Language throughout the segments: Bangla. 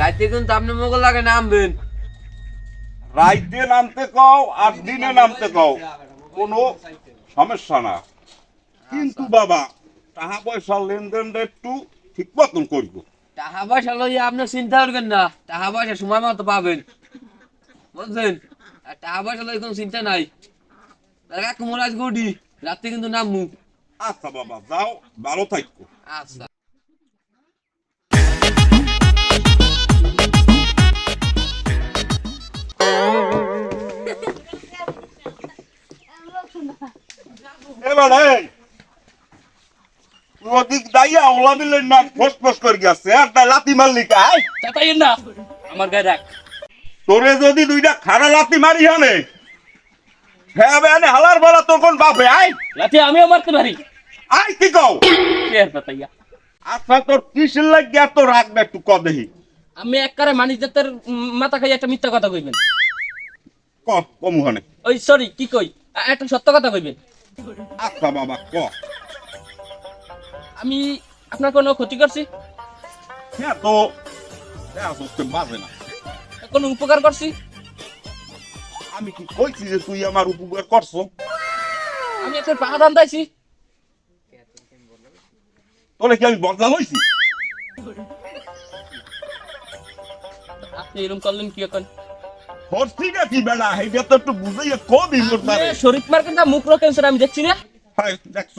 রাতে কিন্তু আপনি মোগল লাগে নামবেন। রাইতে নামতে কও আর দিনে নামতে কও কোনো সমস্যা না। কিন্তু বাবা টাকা পয়সা লেনদেনটা একটু ঠিক মতন করব। টাকা পয়সা লইয়া আপনি চিন্তা করবেন না টাকা পয়সা সময় মতো পাবেন। বুঝছেন? আর টাকা পয়সা লই কোনো চিন্তা নাই। কাকু মোরাজ গুডি রাতে কিন্তু নামমু। আচ্ছা বাবা যাও ভালো থাকো আচ্ছা। এবার ওদিক দাইয়া ওলা দিলে না ফস ফস করে গেছে। আর তাই লাতি মারলি কাই? চাতাইয়েন না। আমার গায়ে রাখ। তোরে যদি দুইটা লাতি মারি হানে হ্যাঁ বেনে হালার বলা তোর কোন বাপে আই? আমিও মারতে পারি। আই কি কও? কে চাতাইয়া আচ্ছা তোর কিসের লাগিয়া তো রাখবে একটু আমি একবারে মানিস জাতের মাথা খাই একটা মিথ্যা কথা কইবেন। ক কমুহানে ওই সরি কি কই? একটা সত্য কথা কইবেন। আচ্ছা বাবা ক? আমি আপনার কোনো ক্ষতি করছি? হ্যাঁ তো হ্যাঁ বাজে না। কোনো উপকার করছি? আমি কি কইছি যে তুই আমার উপকার করছ? আমি আপনার পা দান্দাইছি তোরে কি আমি বদলা হইছি? আপনি এরকম করলেন কি এখন হচ্ছি না কি বেড়া। এইটা তো একটু বুঝাইয়া কবি মোরতারে শরীফ মার্কেট মুখ রকেন্সর আমি দেখছি না। হ্যাঁ দেখছ।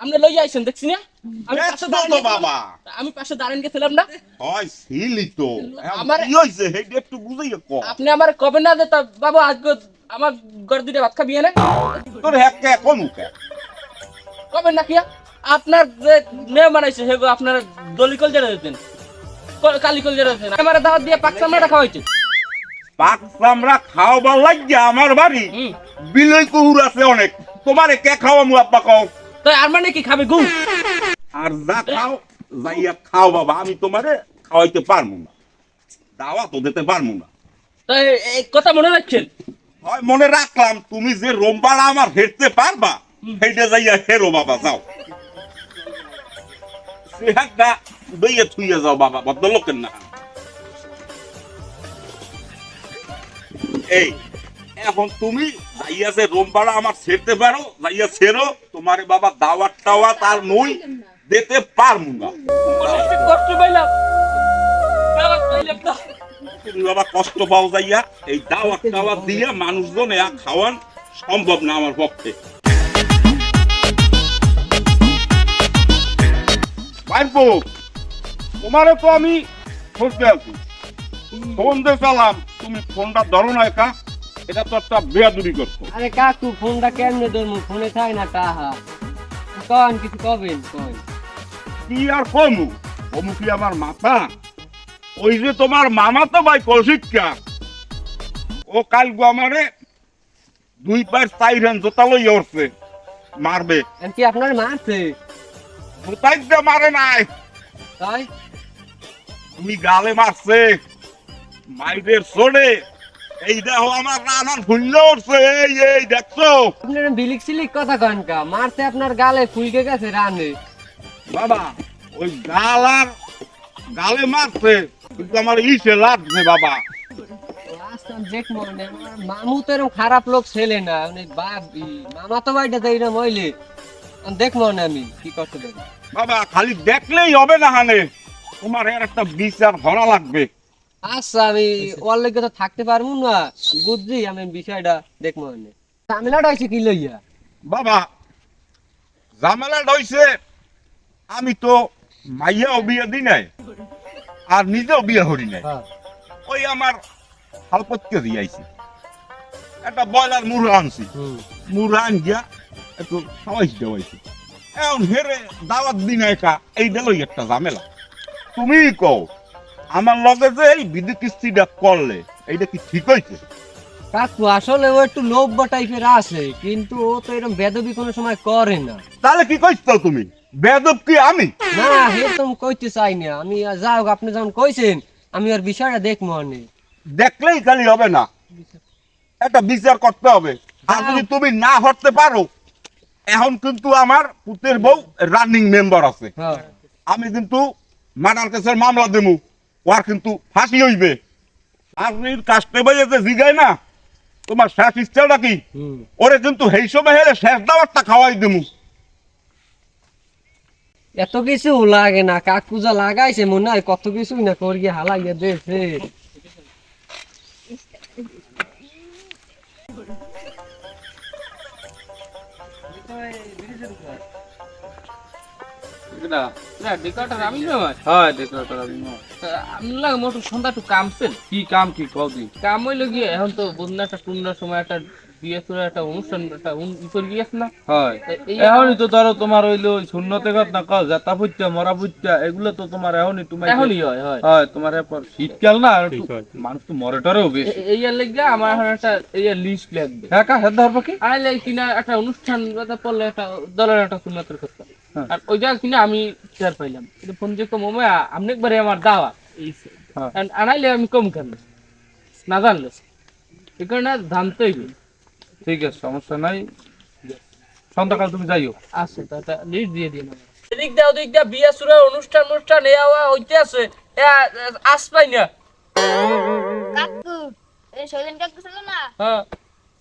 আপনি লইয়া আইছেন দেখছি না। আমি পাশে দাঁড়ান বাবা। আমি পাশে দাঁড়ান গেছিলাম না। হয় সিলি তো। আমার- কি হইছে? এইটা একটু বুঝাইয়া ক। আপনি আমার কবে না বাবু আজকে আমার ঘর দুইটা ভাত খাবি না তোর কে কমু কে কবে না কিয়া? আপনার যে মেয়ে বানাইছে সেগো আপনার দলিকল জেরা দিতেন। কালিকল জেরা দিতেন। আমার দাওয়াত দিয়ে পাক চামড়াটা খাওয়াইছে। পাক চামড়া খাওয়াবার লাগিয়া আমার বাড়ি। বিলই কুহুর আছে অনেক। তোমারে কে খাওয়ামু আব্বা কও? তাই আর মানে কি খাবে গু আর যা খাও যাইয়া খাও বাবা আমি তোমারে খাওয়াইতে পারব না। দাওয়া তো দিতে পারব না। তাই এই কথা মনে রাখছেন? হয় মনে রাখলাম তুমি যে রোমবাড়া আমার হেরতে পারবা সেইটা যাইয়া হেরো বাবা যাও। সেহাটা দইয়া থুইয়া যাও বাবা ভদ্রলোকের না এই এখন তুমি যাইয়া যে রোমবাড়া আমার ছেড়তে পারো, যাইয়া ছেড়ো, তোমারে বাবা দাওয়াত টাওয়াত আর নই দিতে পারব না। তুমি বাবা কষ্ট পাও যাইয়া, এই দাওয়াত টাওয়াত দিয়া মানুষজন এয়া খাওয়ান সম্ভব না আমার পক্ষে। তোমারে তো আমি খুঁজতে আছি ফোন দিয়ে চালাম। তুমি ফোনটা ধরো না একা এটা তো একটা বেয়াদুরি করছ। আরে কাকু ফোনটা কেমনে ধরমু ফোনে থাই না টাহা কন কিছু কবেন কন। কি আর কমু? কমু কি আমার মাথা? ওই যে তোমার মামা তো ভাই কৌশিকা ও কাল গো আমারে দুই পায়ের সাইরেন জোতা লই উঠছে মারবে। কি আপনার মারছে জোতাই মারে নাই। তাই? তুমি গালে মারছে। মাইদের ছোড়ে এই দেখো আমার রানার ফুল্ল উঠছে। এই এই দেখছ? আপনার বিলিক সিলিক কথা কন কা। মারছে আপনার গালে ফুলকে গেছে রানে। বাবা ওই গাল আর গালে মারছে কিন্তু আমার ইসে লাগছে বাবা। মামু তো এরকম খারাপ লোক ছেলে না মামা তো বাড়িটা দেই না মইলে। দেখ মনে আমি কি করতে দেবো বাবা খালি দেখলেই হবে না হানে। তোমার এর একটা বিচার ধরা লাগবে। আচ্ছা আমি ওর লেগে তো থাকতে পারব না। বুঝছি আমি বিষয়টা দেখ মনে। ঝামেলাটা হয়েছে কি লইয়া? বাবা ঝামেলাটা হইছে আমি তো মাইয়াও বিয়ে দি নাই আর নিজেও বিয়ে হরি নাই। হ্যাঁ। ওই আমার হালপতকে দিয়াইছি। একটা ব্রয়লার মুরগা আনছি। মুরগা আন গিয়া একটু খাওয়াইছি দেওয়াইছি। এখন হেরে দাওয়াত দিন একা এই দিলই একটা ঝামেলা। তুমি কও আমার লগে যে এই বিদ্যুৎ কিস্তিটা করলে এইটা কি ঠিক হয়েছে? কাকু আসলে ও একটু লোভ টাইপের আছে কিন্তু ও তো এরকম বেদবি কোনো সময় করে না। তাহলে কি কইছো তুমি? বেদব কি আমি? না তো কইতে চাই না। আমি যাও আপনি যখন কইছেন আমি আর বিষয়টা দেখ মনে দেখলেই খালি হবে না। একটা বিচার করতে হবে। আর যদি তুমি না হতে পারো এখন কিন্তু আমার পুতের বউ রানিং মেম্বার আছে। হ্যাঁ। আমি কিন্তু মার্ডার কেসের মামলা দেবো। ওর কিন্তু ফাঁসি হইবে। ফাঁসির কাজটা বাজেতে জিগায় না তোমার শেষ ইচ্ছাটা কি? ওরে কিন্তু সেই সময় হেলে শেষ দাওয়ারটা খাওয়াই দেবো। এত কিছু লাগে না কাকু যা লাগাইছে মনে হয় কত কিছু না করিয়ে হালাইয়া দিয়েছে। না ডেকোরেটর আমি নয় হয় ডেকোরেটর আমি ন। আপনি লাগে সন্ধ্যা একটু কামছেন কি কাম কি কদি কাম হইল গিয়ে এখন তো বন্যা একটা টুন্ডার সময় একটা বিয়ে একটা অনুষ্ঠান একটা উন- ই না? হয়। এখনই তো ধরো তোমার হইল শূন্যতে কথা না কও জাতা ফুটটা মরা ফুটটা এগুলো তো তোমার এখনই হয় হয়। হয় তোমার এরপর শীতকাল না মানুষ তো মরে টরেও বেশি। এই আর আমার এখন একটা এই লিস্ট লাগবে। হ্যাঁ কা ধরবো কি? আর লাই কিনা একটা অনুষ্ঠান কথা পড়লে একটা দলের একটা সুন্নতের কথা। আর ওই জায়গা কিনা আমি চেয়ার পাইলাম। এটা ফোন যে কম ওমা আপনি একবারে আমার দাওয়া। এই। হ্যাঁ। আনাইলে আমি কম কেন? না জানলে এই কারণে জানতেই। ঠিক আছে সমস্যা নাই। সন্ধ্যাকাল তুমি যাইও। আছে তো লিস্ট দিয়ে দিন এদিক দিয়ে ওদিক দিয়ে বিয়ে সুরের অনুষ্ঠান অনুষ্ঠান এ হওয়া হইতে আছে। এ আ- আস পাই না। কাকু এই শৈলেন কাকু ছিল না? হ্যাঁ।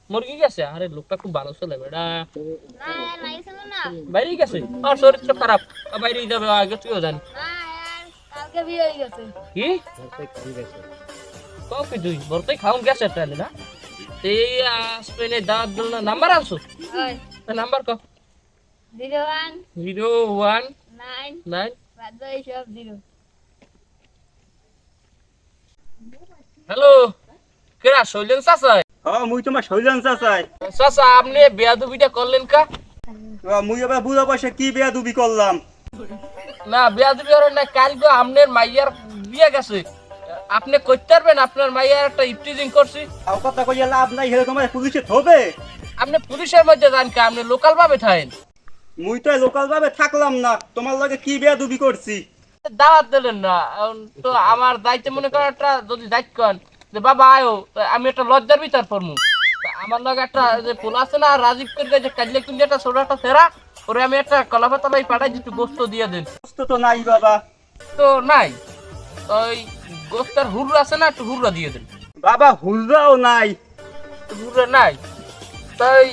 মুরগি গেছে আরে লোকটা খুব ভালো ছেলে বেটা না নাই ছিল না বাইরে গেছে। আর শরীর তো খারাপ বাইরে যাবে আগে তুইও জানি না আর কালকে বিয়ে হয়ে গেছে। কি? কও কি তুই? বলতে খাউন গেছে তাহলে না? এই স্পেনে দাঁত দিল না নাম্বার আনছো? নাম্বার ক zero one zero one nine nine. সব জিরো। হ্যালো কেরা শৈলেন চাচা হ্যাঁ মুই তোমার শৈলান চাচাই। চাচা আপনি বেয়াদুবিটা করলেন কা? মুই এবার বুড়া বয়সে কি বেয়া দুবি করলাম? না বেয়াদুবি করেন না কাল গো আপনার মাইয়ার বিয়ে গেছে। আপনি করতে পারবেন আপনার মাইয়ার একটা ইফটিজিং করছি। আর কথা কইয়া লাভ নাই সেরকম পুলিশে থবে? আপনি পুলিশের মধ্যে যান কা আপনি লোকাল ভাবে থাকেন। মুই তো লোকাল ভাবে থাকলাম না তোমার লগে কি বেয়া দুবি করছি? দাওয়াত দিলেন না তো আমার দায়িত্ব মনে করেন একটা যদি দায়িত্ব যে বাবা আয়ো আমি একটা লজ্জার বিচার করব আমার লগে একটা যে পোল আছে না রাজীব করে যে কাজলে কিন্তু একটা ছোট একটা সেরা ওরে আমি একটা কলাপাতালাই পাঠাই একটু গোস্ত দিয়ে দেন। কষ্ট তো নাই বাবা। তো নাই। ওই গোস্তের হুররা আছে না একটু হুররা দিয়ে দেন। বাবা হুলরাও নাই। হুররা নাই। তাই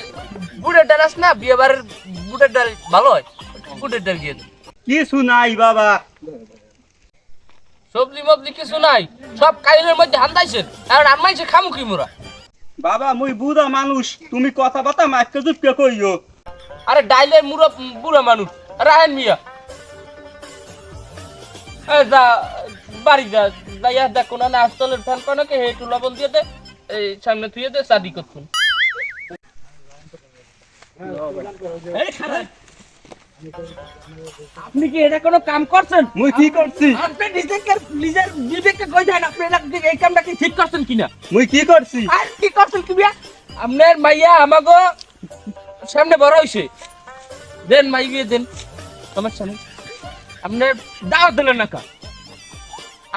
বুড়ের ডাল আছে না বিয়ে বাড়ির বুড়ের ডাল ভালো হয় বুড়ের ডাল দিয়ে দেন। কিছু নাই বাবা। সবজি মবজি কিছু নাই সব কাইলের মধ্যে হান্দাইছেন আর আনমাইছে খামু কি মোরা। বাবা মুই বুড়া মানুষ। তুমি কথা বাতা মাইকে জুপকে কইও। আরে ডাইলের মুরো বুড়া মানুষ। রাহেন মিয়া। এ যা বাড়ি যা যাইয়া দেখো না না নাস্তলের ফ্যান কোনকে হে হেটু লবণ দিয়ে দে। এই সামনে থুয়ে দে শাদি করতুন আপনি কি এটা কোনো কাম করছেন? মুই কি করছি? আপনি নিজেকে নিজের বিবেককে কই দেন? আপনি এটা এই কামটা কি ঠিক করছেন কিনা? মুই কি করছি? আর কি করছেন কি বিয়া? আপনার মাইয়া আমাগো সামনে বড় হইছে। দেন মাই বিয়ে দেন। সমস্যা নেই আপনার দাও দিলেন না কা?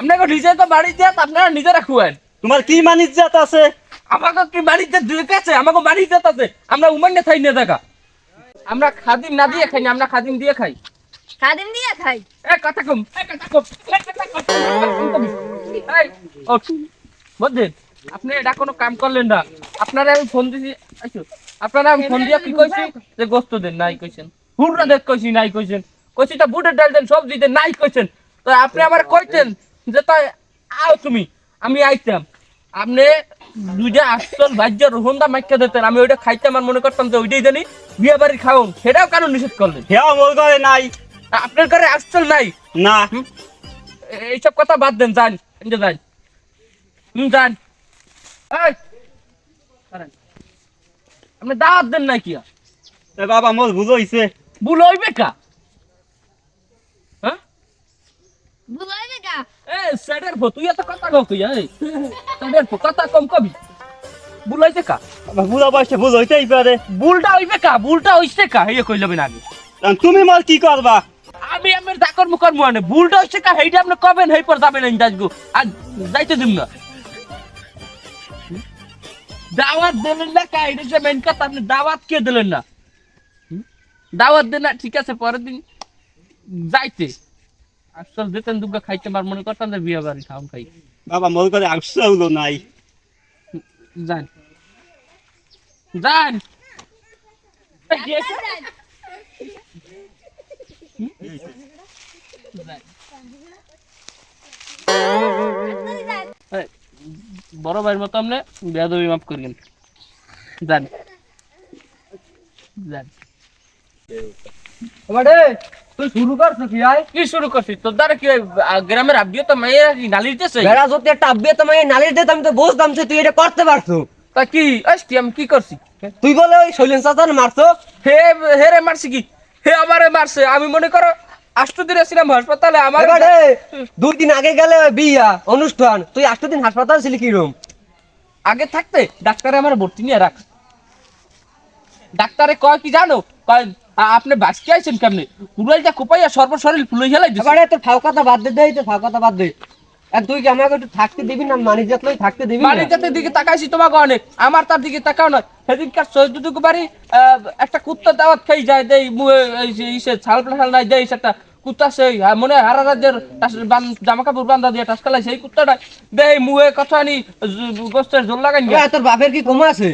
আপনাকে নিজে তো বাড়ি বাড়িতে আপনারা নিজেরা খুয়েন। তোমার কি মানিজ জাত আছে? আমাকে কি বাড়িতে দেখেছে আমাকে বাড়িতে আছে। আমরা উমান্নে খাই না দেখা আমরা খাদিম না দিয়ে খাই না আমরা খাদিম দিয়ে খাই। খাদিম দিয়ে খাই? এ কথা কম এ কথা কম এ কথা কম এই বুঝলেন আপনি এটা কোনো কাম করলেন না। আপনারা আমি ফোন দিছি আপনারা আমি ফোন দিয়া কি কইছি? যে গোস্ত দেন নাই কইছেন। হুড়রা দেখ কইছি নাই কইছেন। কইছি তা বুটের ডাল দেন সবজি দেন নাই কইছেন। তো আপনি আমার কইতেন যে তাই আও তুমি আমি আইতাম। আপনি দুইটা আসল ভাজ্য রোহনদা মাইকা দিতেন। আমি ওইটা খাইতাম আর মনে করতাম যে ওইটাই জানি বিয়ে বাড়ি খাওন। সেটাও কেন নিষেধ করলেন। হেয়া মোর ঘরে নাই। আপনার ঘরে আসল নাই? না। এইসব কথা বাদ দেন যান এনজে যান। হুম যান। আপনি দাওয়াত দেন না কি এ বাবা মোর ভুল হইছে। ভুল হইবে কা? হ্যাঁ? বুঝাইবে ভো তুই এত কথা কও তুই এই? ভো কথা কম কবি। কা? হইতেই পারে। ভুলটা হইবে কা? ভুলটা হইছে কা? এই না আর তুমি মোর কি করবা? আমি আমার দাকর মুখর মানে ভুলটা হইছে কা? হেইটা আপনি কবেন? হেই পর যাবেন না দাসগো। আর যাইতে দিন না। দাওয়াত দিলেন না কা? এটা মেন কথা আপনি দাওয়াত কে দিলেন না? দাওয়াত দেন না ঠিক আছে পরের দিন যাইতে। আসল দিতেন দুগা খাইতে পার মনে করতাম যে বিয়ে বাড়ি খাওয়াম খাই। বাবা মোর কাছে আসছে হলো নাই? যান। এই, বড় ভাইয়ের মতো আপনি বেয়াদবি মাফ করিয়েন যান। যান। বাড়ে তুই শুরু করছ কি কি শুরু করছিস তোর দ্বারা কি গ্রামের আব্বিও তো মেয়েরা কি বেড়া যদি একটা আব্বে তোমায় নালিশ দিতে আমি তো বুঝতাম তুই এটা করতে পারছ তা কি? আস কি আমি কি করছি? তুই বলে ওই শৈলেন চাচার মারছো হে হে রে মারছি কি? হে আমারে মারছে। আমি মনে করো আষ্ট দিনে ছিলাম হাসপাতালে আমার দুই দিন আগে গেলে বিয়া অনুষ্ঠান। তুই আষ্ট দিন হাসপাতাল ছিলি কি রুম আগে থাকতে ডাক্তারে আমার ভর্তি নিয়ে রাখ। ডাক্তারে কয় কি জানো? কয় আপনি বাঁচকে আইছেন কেমনে? পুরাইটা কোপাইয়া সর্বশরীর ফুলে হেলাই দিছে। এবারে তোর ফাও কথা বাদ দে দেই তো ফাও কথা বাদ দে। আর তুই কি আমাকে একটু থাকতে দিবি না? মানি যাতলই থাকতে দিবি না? বাড়িটাতে দিকে তাকাইছি তোমাকে অনেক। আমার তার দিকে তাকাও না। সেদিনকার চৌদ্দটুকু বাড়ি আহ, একটা কুত্তা দাওয়াত খাই যায় দেই ইসে ছাল পাল নাই দেই সেটা কুত্তা সেই মনে হয় হারা রাজ্যের জামা কাপড় বান্ধা দিয়ে টাসকালাই সেই কুত্তাটা দেই মুয়ে কথা নি গোস্তের জোর লাগাই তোর বাপের কি কমা আছে?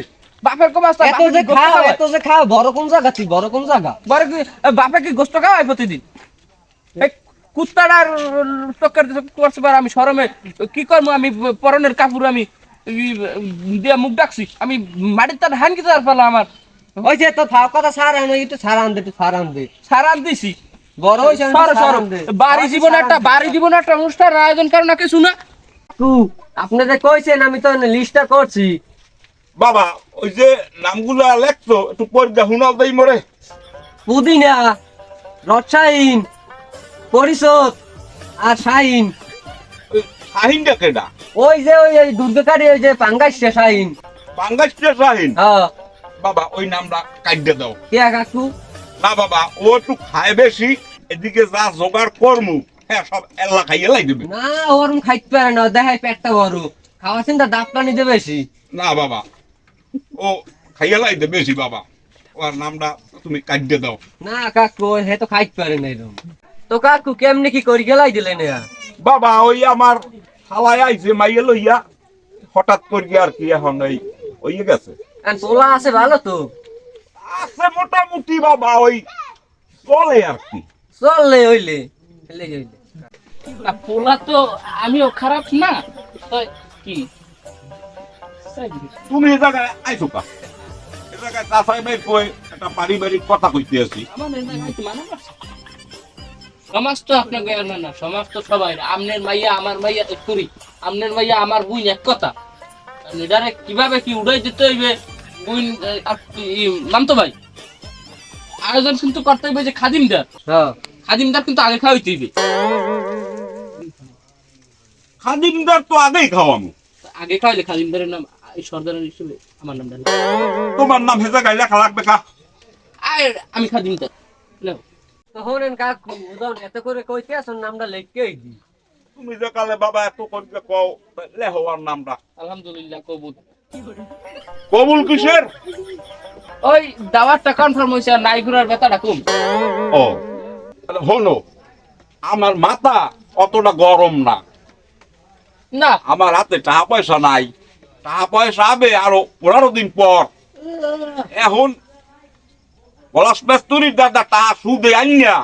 বাপের কমাস এত যে খাও এত যে খাও বড় কোন জায়গা তুই? বড় কোন জায়গা? বড় কি বাপে কি গোস্ত খাওয়ায় প্রতিদিন? এই কুত্তাটার টক্কর করছে বার আমি শরমে কি করব? আমি পরনের কাপড় আমি দিয়ে মুখ ডাকছি। আমি মাটির তার হান কিছু আর পেলাম আমার। ওই যে তোর ফাও কথা সার আন একটু সার আন দে একটু সার আন দে দিছি বড় সর একটু সার সর আন দে। বাড়ি জীবনে একটা বাড়ি জীবনে একটা অনুষ্ঠান আয়োজন করো না কিছু না। তু আপনি যে কইছেন আমি তো লিস্টটা করছি। বাবা ওই যে নামগুলো লেখছো একটু পরিচয় শুনাও দেই মরে পুদিনা রসাইন পরিশোধ আর শাইন। শাহিনটা কেডা? ওই যে ওই ওই দুর্গাকারী ওই যে পাঙ্গাইছে শাইন। বাঙ্গাসটা শাহিন? হ্যাঁ বাবা ওই নামটা কাটতে দাও। কে কাকু? না বাবা ও একটু খায় বেশি এদিকে যা জোগাড় করমু হ্যাঁ সব এল্লা খাইয়ে লাই দেবে। না ওরম খাইতে পারে না দেখায় পেটটা বড় খাওয়া চিন্তা দাঁত পানি দে বেশি। না বাবা ও খাইয়ে দেবে বেশি বাবা। ওর নামটা তুমি কাটতে দাও। না কাকু হে তো খাইতে পারে না এরকম তো কাকু কেমনি কি করি গেলাই দিলে না? বাবা ওই আমার হালায় আইছে মাইয়ে লইয়া। হঠাৎ করি আর কি এখন এই ওই গেছে। আর তোলা আছে ভালো তো? আছে মোটামুটি বাবা ওই চলে আর কি। চললে হইলে হইলে হইলে পোলা তো আমিও খারাপ না? কি? তুমি এ জায়গায় আইছো কা এ জায়গায় চাষাই ভাই কই একটা পারিবারিক কথা কইতে আছি মানা? সমাজ তো আপনাকে আর না না সমাজ তো সবাই। আমনের মাইয়া আমার মাইয়া তো করি আমনের মাইয়া আমার বুইন এক কথা। কীভাবে কি উড়াই দিতে হইবে? বুইন ভাই। আয়োজন কিন্তু করতে হইবে যে খাদিমদার। হ্যাঁ। খাদিমদার কিন্তু আগে খাওয়াইতে হইবে। খাদিমদার তো আগেই খাওয়ামু। আগে খাওয়াইলে খাদিমদারের নাম এই সর্দারের হিসেবে আমার নামটা তোমার নাম হে জায়গায় লাগবে কা আর আমি কাকু ওজন এত করে কইতে আসুন নামটা লিখকেই দি তুমি যে কালে বাবা এত করবে কও লে হওয়ার নামটা। আলহামদুলিল্লাহ কবুল। কবুল কিসের? ওই দাওয়াতটা কনফার্ম হয়েছে আর নাই ঘুরার ব্যথাটা কম। ও হলো আমার মাথা অতটা গরম না। না। আমার হাতে টাকা পয়সা নাই। টাকা পয়সা আবে আরও পনেরো দিন পর। এখন পলাশ মেস্তুরির দাদা টাকা সুদে আনিয়া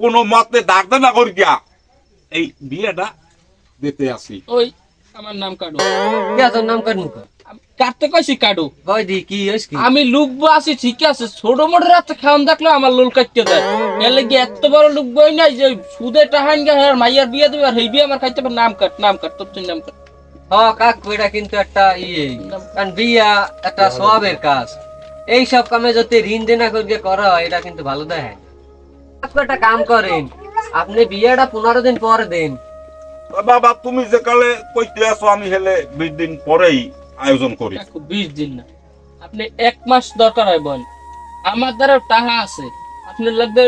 কোনো মতে না করিয়া এই বিয়েটা দিতে আসি। ওই আমার নাম কাটু কে তোর নাম কার কাটতে কইছি কাটু কই দি কি হইছ কি? আমি লুকবো আছি ঠিক আছে। ছোট মোটো রাতে খাওয়ান দেখলে আমার লোল কাটতে দেয়। এর লাগে এত বড় লুকবই নাই যে সুদে টাহান গে মাইয়ার বিয়ে দেবে আর হেই বিয়ে আমার খাইতে নাম কাট নাম কাট তোর নাম কাট। হ কাকু এটা কিন্তু একটা ইয়ে। কারণ বিয়া একটা সবের কাজ। এই সব কামে যদি ঋণ দেনা করিয়ে করা হয় এটা কিন্তু ভালো দেয় কাকু একটা কাম করেন আপনি বিয়েটা পনেরো দিন পরে দেন। বাবা তুমি যে কালে কইতে আসো আমি হেলে বিশ দিন পরেই আয়োজন করি। বিশ দিন না। আপনি এক মাস দরকার হয় বোন আমার দ্বারা টাকা আছে। আপনি লাগবে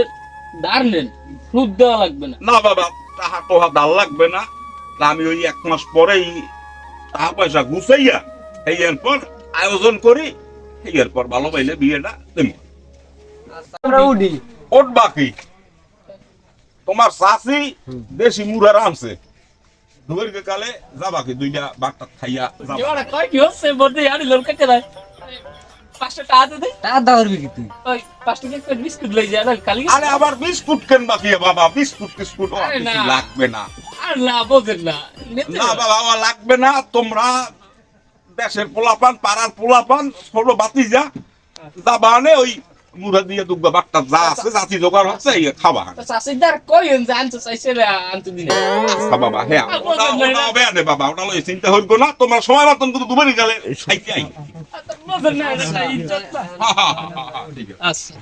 ধার নেন। সুদ দেওয়া লাগবে না। না বাবা টাকা টোহা দাল লাগবে না। আমি ওই এক মাস পরেই টাকা পয়সা গুছাইয়া এই এরপর আয়োজন করি এই এরপর ভালো পাইলে বিয়েটা দেব। ওট বাকি। তোমার চাষি দেশি মুরার আনছে। দুপুরকে কালে যাবা কি দুইটা বাট্টা খাইয়া যাবা। কয় কি হচ্ছে বলতে আরে লোক কেটে দেয় পাঁচটা টাকা দে দে। তা দাওরবি তুই। ওই পাঁচ টাকা করে বিস্কুট লই যায় না কালি আরে আবার বিস্কুট কেন বাকি বাবা বিস্কুট কিছু না। লাগবে না। আর না বোঝেন না। না বাবা লাগবে না। তোমরা দেশের পোলাপান পাড়ার পোলাপান ছোট বাতি যা। যা বানে ওই মুড়া দিয়ে দুগবা বাট্টা যা আছে জাতি জোগাড় হচ্ছে এই খাবা তো চাষিদার কইন যে আনতে চাইছে আনতে দিন আচ্ছা বাবা হ্যাঁ ওটা। ওটা হবে বাবা ওটা লই চিন্তা হইব না তোমার সময় মতন কিন্তু দুবারই গেলে খাইতে আই আচ্ছা